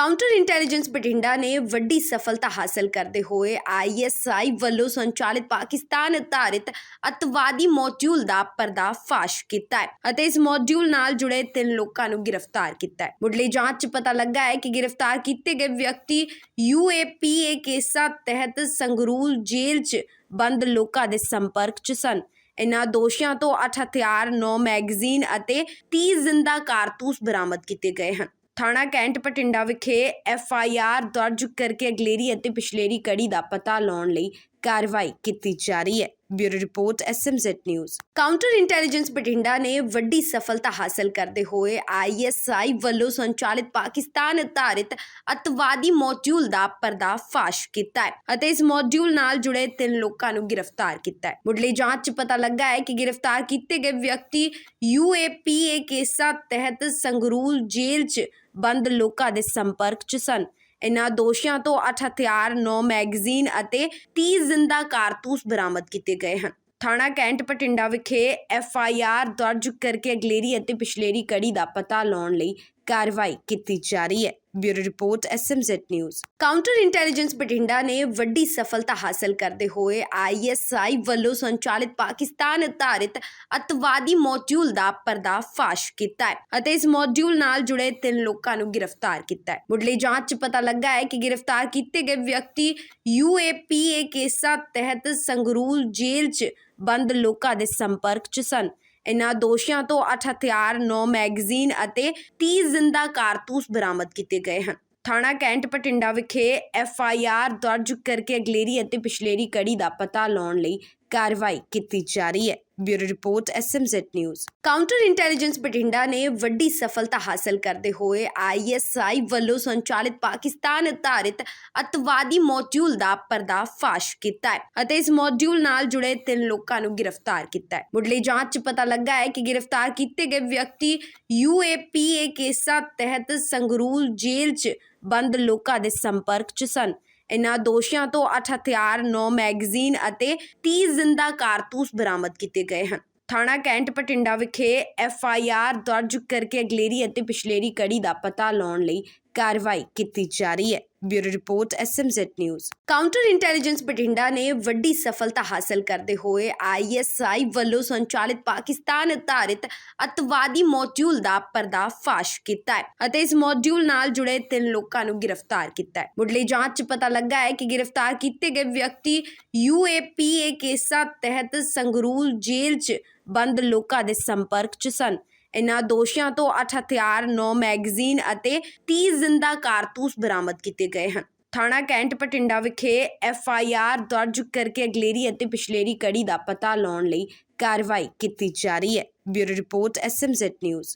Counter intelligence Bathinda ਨੇ ਵੱਡੀ ਸਫਲਤਾ ਹਾਸਲ ਕਰਦੇ ਹੋਏ ਆਈਐਸਆਈ ਵੱਲੋਂ ਸੰਚਾਲਿਤ ਪਾਕਿਸਤਾਨ ਆਧਾਰਿਤ ਅਤਵਾਦੀ ਮੋਡਿਊਲ ਦਾ ਪਰਦਾਫਾਸ਼ ਕੀਤਾ ਹੈ ਅਤੇ ਇਸ ਮੋਡਿਊਲ ਨਾਲ ਜੁੜੇ ਤਿੰਨ ਲੋਕਾਂ ਨੂੰ ਗ੍ਰਿਫਤਾਰ ਕੀਤਾ ਹੈ। ਮੁੱਢਲੀ ਜਾਂਚ 'ਚ ਪਤਾ ਲੱਗਾ ਹੈ ਕਿ ਗ੍ਰਿਫਤਾਰ ਕੀਤੇ ਗਏ ਵਿਅਕਤੀ ਯੂਏਪੀਏ ਕੇਸਾਂ ਤਹਿਤ ਸੰਗਰੂਰ ਜੇਲ੍ਹ 'ਚ ਬੰਦ ਲੋਕਾਂ ਦੇ ਸੰਪਰਕ 'ਚ ਸਨ। ਇਨ੍ਹਾਂ ਦੋਸ਼ੀਆਂ ਤੋਂ 8 ਹਥਿਆਰ 9 ਮੈਗਜ਼ੀਨ ਅਤੇ 30 ਜ਼ਿੰਦਾ ਕਾਰਤੂਸ ਬਰਾਮਦ ਕੀਤੇ ਗਏ ਹਨ। ਥਾਣਾ ਕੈਂਟ ਬਠਿੰਡਾ ਵਿਖੇ ਐਫ ਆਈ ਆਰ ਦਰਜ ਕਰਕੇ ਅਗਲੇਰੀ ਅਤੇ ਪਿਛਲੇਰੀ ਕੜੀ ਦਾ ਪਤਾ ਲਾਉਣ ਲਈ ਕਾਰਵਾਈ ਕੀਤੀ ਜਾ ਰਹੀ ਹੈ। Bureau report SMZ news counter intelligence Bathinda ਨੇ ਵੱਡੀ ਸਫਲਤਾ ਹਾਸਲ ਕਰਦੇ ਹੋਏ ਆਈਐਸਆਈ ਵੱਲੋਂ ਸੰਚਾਲਿਤ ਪਾਕਿਸਤਾਨ ਆਧਾਰਿਤ ਅਤਵਾਦੀ ਮੋਡਿਊਲ ਦਾ ਪਰਦਾਫਾਸ਼ ਕੀਤਾ ਹੈ ਅਤੇ ਇਸ ਮੋਡਿਊਲ ਨਾਲ ਜੁੜੇ ਤਿੰਨ ਲੋਕਾਂ ਨੂੰ ਗ੍ਰਿਫਤਾਰ ਕੀਤਾ ਹੈ। ਮੁੱਢਲੀ ਜਾਂਚ 'ਚ ਪਤਾ ਲੱਗਾ ਹੈ ਕਿ ਗ੍ਰਿਫਤਾਰ ਕੀਤੇ ਗਏ ਵਿਅਕਤੀ ਯੂਏਪੀਏ ਕੇਸਾਂ ਤਹਿਤ ਸੰਗਰੂਰ ਜੇਲ੍ਹ 'ਚ ਬੰਦ ਲੋਕਾਂ ਦੇ ਸੰਪਰਕ 'ਚ ਸਨ। ਇਨ੍ਹਾਂ ਦੋਸ਼ੀਆਂ ਤੋਂ 8 ਹਥਿਆਰ 9 ਮੈਗਜ਼ੀਨ ਅਤੇ 30 ਜ਼ਿੰਦਾ ਕਾਰਤੂਸ ਬਰਾਮਦ ਕੀਤੇ ਗਏ ਹਨ। ਥਾਣਾ ਕੈਂਟ ਪਟਿੰਡਾ ਵਿਖੇ ਐਫ ਆਈ ਆਰ ਦਰਜ ਕਰਕੇ ਅਗਲੇਰੀ ਅਤੇ ਪਿਛਲੇਰੀ ਕੜੀ ਦਾ ਪਤਾ ਲਾਉਣ ਲਈ ਕਾਰਵਾਈ ਕੀਤੀ ਜਾ ਰਹੀ ਹੈ। Bureau report SMZ news counter intelligence Bathinda ਨੇ ਵੱਡੀ ਸਫਲਤਾ ਹਾਸਲ ਕਰਦੇ ਹੋਏ ਆਈਐਸਆਈ ਵੱਲੋਂ ਸੰਚਾਲਿਤ ਪਾਕਿਸਤਾਨ ਆਧਾਰਿਤ ਅਤਵਾਦੀ ਮੋਡਿਊਲ ਦਾ ਪਰਦਾਫਾਸ਼ ਕੀਤਾ ਹੈ ਅਤੇ ਇਸ ਮੋਡਿਊਲ ਨਾਲ ਜੁੜੇ ਤਿੰਨ ਲੋਕਾਂ ਨੂੰ ਗ੍ਰਿਫਤਾਰ ਕੀਤਾ ਹੈ। ਮੁੱਢਲੀ ਜਾਂਚ 'ਚ ਪਤਾ ਲੱਗਾ ਹੈ ਕਿ ਗ੍ਰਿਫਤਾਰ ਕੀਤੇ ਗਏ ਵਿਅਕਤੀ ਯੂਏਪੀਏ ਕੇਸਾਂ ਤਹਿਤ ਸੰਗਰੂਰ ਜੇਲ੍ਹ 'ਚ ਬੰਦ ਲੋਕਾਂ ਦੇ ਸੰਪਰਕ 'ਚ ਸਨ। ਇਨ੍ਹਾਂ ਦੋਸ਼ੀਆਂ ਤੋਂ 8 ਹਥਿਆਰ 9 ਮੈਗਜ਼ੀਨ ਅਤੇ 30 ਜ਼ਿੰਦਾ ਕਾਰਤੂਸ ਬਰਾਮਦ ਕੀਤੇ ਗਏ ਹਨ। ਥਾਣਾ ਕੈਂਟ ਪਟਿੰਡਾ ਵਿਖੇ ਐਫ ਆਈ ਆਰ ਦਰਜ ਕਰਕੇ ਅਗਲੇਰੀ ਅਤੇ ਪਿਛਲੇਰੀ ਕੜੀ ਦਾ ਪਤਾ ਲਾਉਣ ਲਈ ਕਾਰਵਾਈ ਕੀਤੀ ਜਾ ਰਹੀ ਹੈ। Bureau report SMZ news counter intelligence Bathinda ਨੇ ਵੱਡੀ ਸਫਲਤਾ ਹਾਸਲ ਕਰਦੇ ਹੋਏ ਆਈਐਸਆਈ ਵੱਲੋਂ ਸੰਚਾਲਿਤ ਪਾਕਿਸਤਾਨ ਆਧਾਰਿਤ ਅਤਵਾਦੀ ਮੋਡਿਊਲ ਦਾ ਪਰਦਾਫਾਸ਼ ਕੀਤਾ ਹੈ ਅਤੇ ਇਸ ਮੋਡਿਊਲ ਨਾਲ ਜੁੜੇ ਤਿੰਨ ਲੋਕਾਂ ਨੂੰ ਗ੍ਰਿਫਤਾਰ ਕੀਤਾ ਹੈ। ਮੁੱਢਲੀ ਜਾਂਚ 'ਚ ਪਤਾ ਲੱਗਾ ਹੈ ਕਿ ਗ੍ਰਿਫਤਾਰ ਕੀਤੇ ਗਏ ਵਿਅਕਤੀ ਯੂਏਪੀਏ ਕੇਸਾਂ ਤਹਿਤ ਸੰਗਰੂਰ ਜੇਲ੍ਹ 'ਚ ਬੰਦ ਲੋਕਾਂ ਦੇ ਸੰਪਰਕ 'ਚ ਸਨ। ਇਨ੍ਹਾਂ ਦੋਸ਼ੀਆਂ ਤੋਂ 8 ਹਥਿਆਰ 9 ਮੈਗਜ਼ੀਨ ਅਤੇ 30 ਜ਼ਿੰਦਾ ਕਾਰਤੂਸ ਬਰਾਮਦ ਕੀਤੇ ਗਏ ਹਨ। ਥਾਣਾ ਕੈਂਟ ਪਟਿੰਡਾ ਵਿਖੇ ਐਫ ਆਈ ਆਰ ਦਰਜ ਕਰਕੇ ਅਗਲੇਰੀ ਅਤੇ ਪਿਛਲੇਰੀ ਕੜੀ ਦਾ ਪਤਾ ਲਾਉਣ ਲਈ ਕਾਰਵਾਈ ਕੀਤੀ ਜਾ ਰਹੀ ਹੈ। Bureau report SMZ news counter intelligence Bathinda ਨੇ ਵੱਡੀ ਸਫਲਤਾ ਹਾਸਲ ਕਰਦੇ ਹੋਏ ਆਈਐਸਆਈ ਵੱਲੋਂ ਸੰਚਾਲਿਤ ਪਾਕਿਸਤਾਨ ਆਧਾਰਿਤ ਅਤਵਾਦੀ ਮੋਡਿਊਲ ਦਾ ਪਰਦਾਫਾਸ਼ ਕੀਤਾ ਹੈ ਅਤੇ ਇਸ ਮੋਡਿਊਲ ਨਾਲ ਜੁੜੇ ਤਿੰਨ ਲੋਕਾਂ ਨੂੰ ਗ੍ਰਿਫਤਾਰ ਕੀਤਾ ਹੈ। ਮੁੱਢਲੀ ਜਾਂਚ 'ਚ ਪਤਾ ਲੱਗਾ ਹੈ ਕਿ ਗ੍ਰਿਫਤਾਰ ਕੀਤੇ ਗਏ ਵਿਅਕਤੀ ਯੂਏਪੀਏ ਕੇਸਾਂ ਤਹਿਤ ਸੰਗਰੂਰ ਜੇਲ੍ਹ 'ਚ ਬੰਦ ਲੋਕਾਂ ਦੇ ਸੰਪਰਕ 'ਚ ਸਨ। ਇਨ੍ਹਾਂ ਦੋਸ਼ੀਆਂ ਤੋਂ 8 ਹਥਿਆਰ 9 ਮੈਗਜ਼ੀਨ ਅਤੇ 30 ਜ਼ਿੰਦਾ ਕਾਰਤੂਸ ਬਰਾਮਦ ਕੀਤੇ ਗਏ ਹਨ। ਥਾਣਾ ਕੈਂਟ ਬਠਿੰਡਾ ਵਿਖੇ ਐਫ ਆਈ ਆਰ ਦਰਜ ਕਰਕੇ ਅਗਲੇਰੀ ਅਤੇ ਪਿਛਲੇਰੀ ਕੜੀ ਦਾ ਪਤਾ ਲਾਉਣ ਲਈ ਕਾਰਵਾਈ ਕੀਤੀ ਜਾ ਰਹੀ ਹੈ। Bureau report S M SMZ news.